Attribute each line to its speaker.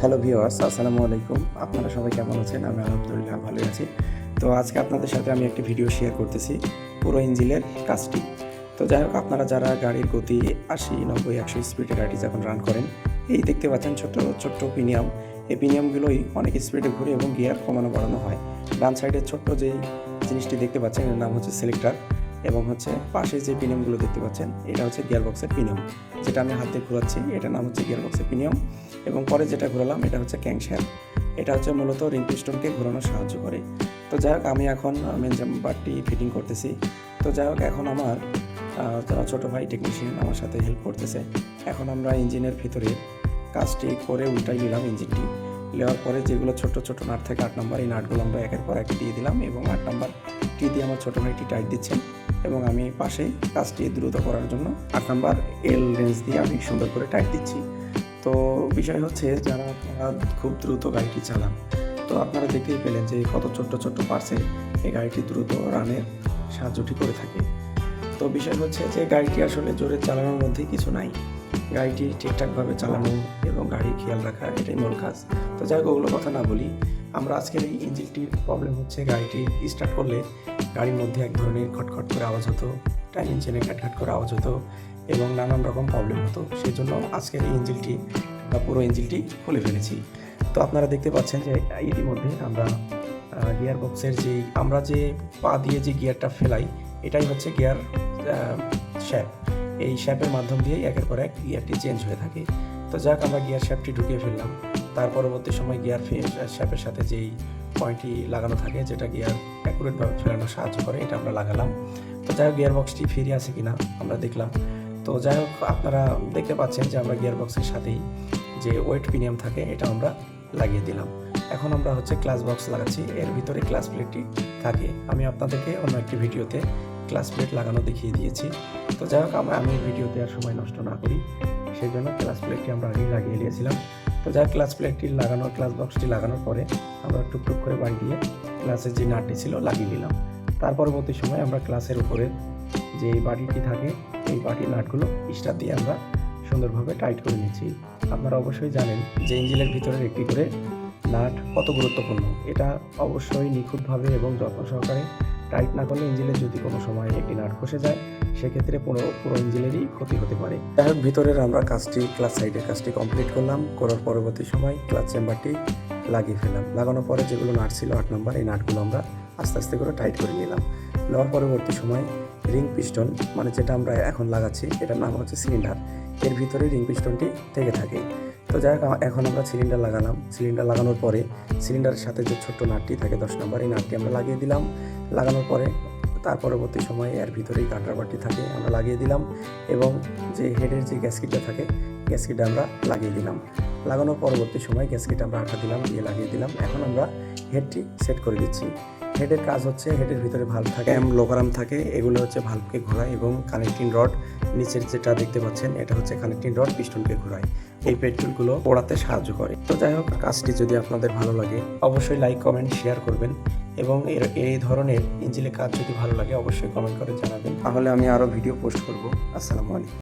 Speaker 1: Hello viewers আসসালামু আলাইকুম আপনারা সবাই কেমন আছেন? আমি আলহামদুলিল্লাহ ভালো আছি। তো আজকে আপনাদের সাথে আমি একটি ভিডিও শেয়ার করতেছি পুরো ইঞ্জিনের কাজটি। তো যাই হোক, আপনারা যারা গাড়ির গতি আশি, নব্বই, একশো স্পিডে গাড়ি যখন রান করেন, এই দেখতে পাচ্ছেন ছোট্ট ছোট্ট পিনিয়াম এই পিনিয়ামগুলোই অনেক স্পিডে ঘুরে এবং গিয়ার কমানো বাড়ানো হয়। ডান সাইডে ছোট্ট যে জিনিসটি দেখতে পাচ্ছেন, এর নাম হচ্ছে সিলেক্টার এবং হচ্ছে পাশে যে পিনিয়ামগুলো দেখতে পাচ্ছেন, এটা হচ্ছে গিয়ার বক্সের পিনিয়াম। যেটা আমি হাতে ঘোরাচ্ছি, এটার নাম হচ্ছে গিয়ার বক্সের পিনিয়াম। এবং পরে যেটা ঘোরালাম, এটা হচ্ছে ক্যাংশ্যাপ এটা হচ্ছে মূলত রিং পিস্টনকে ঘোরানো সাহায্য করে। তো যাই হোক, আমি এখন মেন জাম্পারটি ফিটিং করতেছি। তো যাই হোক, এখন আমার যারা ছোটো ভাই টেকনিশিয়ান আমার সাথে হেল্প করতেছে, এখন আমরা ইঞ্জিনের ভিতরে কাজটি করে উল্টাই নিলাম ইঞ্জিনটি। নেওয়ার পরে যেগুলো ছোট ছোট নাট থাকে, আট নম্বর এই নাটগুলো আমরা একের পর এক দিয়ে দিলাম এবং আট নম্বর টি দিয়ে আমার ছোটো ভাইটি টাইট দিচ্ছেন। এবং আমি পাশে কাজটি দ্রুত করার জন্য আট নম্বর এল রেঞ্জ দিয়ে আমি সুন্দর করে টাইট দিচ্ছি। তো বিষয় হচ্ছে যারা আপনারা খুব দ্রুত গাড়িটি চালান, তো আপনারা দেখতেই পেলেন যে কত ছোট্ট ছোট্ট পার্সে এই গাড়িটি দ্রুত রানের সাহায্যটি করে থাকে। তো বিষয় হচ্ছে যে গাড়িটি আসলে জোরে চালানোর মধ্যে কিছু নাই। গাড়িটি ঠিকঠাকভাবে চালানো এবং গাড়ি খেয়াল রাখা এটাই মূল কাজ। তো যাই হোক, ওগুলো কথা না বলি। আমরা আজকের এই ইঞ্জিনটির প্রবলেম হচ্ছে গাড়িটি স্টার্ট করলে গাড়ির মধ্যে এক ধরনের খটখট করে আওয়াজ হতো টাইম ইঞ্জিনে খাটখাট করে আওয়াজ হতো এবং নানান রকম প্রবলেম হতো। সেই জন্য আজকের এই ইঞ্জিনটি বা পুরো ইঞ্জিনটি খুলে ফেলেছি। তো আপনারা দেখতে পাচ্ছেন যে ইতিমধ্যে আমরা গিয়ার বক্সের যে আমরা যে পা দিয়ে যে গিয়ারটা ফেলাই, এটাই হচ্ছে গিয়ার শ্যাপ এই শ্যাপের মাধ্যম দিয়ে একের পর এক গিয়ারটি চেঞ্জ হয়ে থাকে। তো যাক, আমরা গিয়ার শ্যাপটি ঢুকিয়ে ফেললাম। তার পরবর্তী সময় গিয়ার শ্যাপের সাথে যেই পয়েন্টটি লাগানো থাকে, যেটা গিয়ার অ্যাকুরেটভাবে ফেরানো সাহায্য করে, এটা আমরা লাগালাম। তো যাই হোক গিয়ার বক্সটি ফিরে আছে কিনা আমরা দেখলাম। তো যাই হোক, আপনারা দেখতে পাচ্ছেন যে আমরা গিয়ার বক্সের সাথেই যে ওয়েট প্রিমিয়াম থাকে, এটা আমরা লাগিয়ে দিলাম। এখন আমরা হচ্ছে ক্লাস বক্স লাগাচ্ছি। এর ভিতরে ক্লাস প্লেটটি থাকে। আমি আপনাদেরকে অন্য একটি ভিডিওতে ক্লাস প্লেট লাগানো দেখিয়ে দিয়েছি। তো যাই হোক, আমরা আমি ভিডিওতে আর সময় নষ্ট না করি। সেই জন্য ক্লাস প্লেটটি আমরা আগেই লাগিয়ে নিয়েছিলাম তো যাই ক্লাস প্লেটটি লাগানোর ক্লাস বক্সটি লাগানোর পরে আমরা টুকটুক করে বাড়ি দিয়ে ক্লাসের যে নাটটি ছিল লাগিয়ে নিলাম। তার পরবর্তী সময় আমরা ক্লাসের উপরে যে বাটিটি থাকে, এই বাটির নাটগুলো স্টার দিয়ে আমরা সুন্দরভাবে টাইট করে নিচ্ছি। আপনারা অবশ্যই জানেন যে ইঞ্জিনের ভিতরে একটি করে নাট কত গুরুত্বপূর্ণ। এটা অবশ্যই নিখুঁতভাবে এবং যত্ন সহকারে টাইট না করলে ইঞ্জিনের যদি কোনো সময় একটি নাট খসে যায়, সেক্ষেত্রে পুরো পুরো ইঞ্জিনেরই ক্ষতি হতে পারে। যাই হোক, ভিতরের আমরা কাজটি, ক্লাস সাইডের কাজটি কমপ্লিট করলাম। করার পরবর্তী সময় ক্লাস চেম্বারটি লাগিয়ে ফেললাম। লাগানোর পরে যেগুলো নাট ছিল আট নম্বর, এই নাটগুলো আমরা আস্তে আস্তে করে টাইট করে নিলাম। নেওয়ার পরবর্তী সময় রিং পিস্টন মানে যেটা আমরা এখন লাগাচ্ছি, এটার নাম হচ্ছে সিলিন্ডার। এর ভিতরে রিং পিস্টনটি থেকে থাকে। তো যাই হোক এখন আমরা সিলিন্ডার লাগালাম। সিলিন্ডার লাগানোর পরে সিলিন্ডারের সাথে যে ছোট্ট নাটটি থাকে, দশ নম্বর, এই নাটটি আমরা লাগিয়ে দিলাম। লাগানোর পরে তার পরবর্তী সময়ে এর ভিতরেই কাটার বাটি থাকে, আমরা লাগিয়ে দিলাম এবং যে হেডের যে গ্যাসকিটটা থাকে গ্যাসকিটটা আমরা লাগিয়ে দিলাম। লাগানোর পরবর্তী সময় গ্যাসকিট আমরা আটা দিলাম, দিয়ে লাগিয়ে দিলাম। এখন আমরা হেডটি সেট করে দিচ্ছি। হেডের কাজ হচ্ছে হেডের ভিতরে ভাল্ব থাকে। এম লোকারাম থাকে, এগুলো হচ্ছে ভাল্বকে ঘোরায় এবং কানেক্টিং রড নিচের যেটা দেখতে পাচ্ছেন, এটা হচ্ছে কানেক্টিং রড পিস্টনকে ঘোরায়। এই পেট্রোলগুলো পড়াতে সাহায্য করে। তো যাই হোক, কাজটি যদি আপনাদের ভালো লাগে, অবশ্যই লাইক কমেন্ট শেয়ার করবেন এবং এর, এই ধরনের ইঞ্জিনের কাজ যদি ভালো লাগে, অবশ্যই কমেন্ট করে জানাবেন। তাহলে আমি আরও ভিডিও পোস্ট করব। আসসালামু আলাইকুম।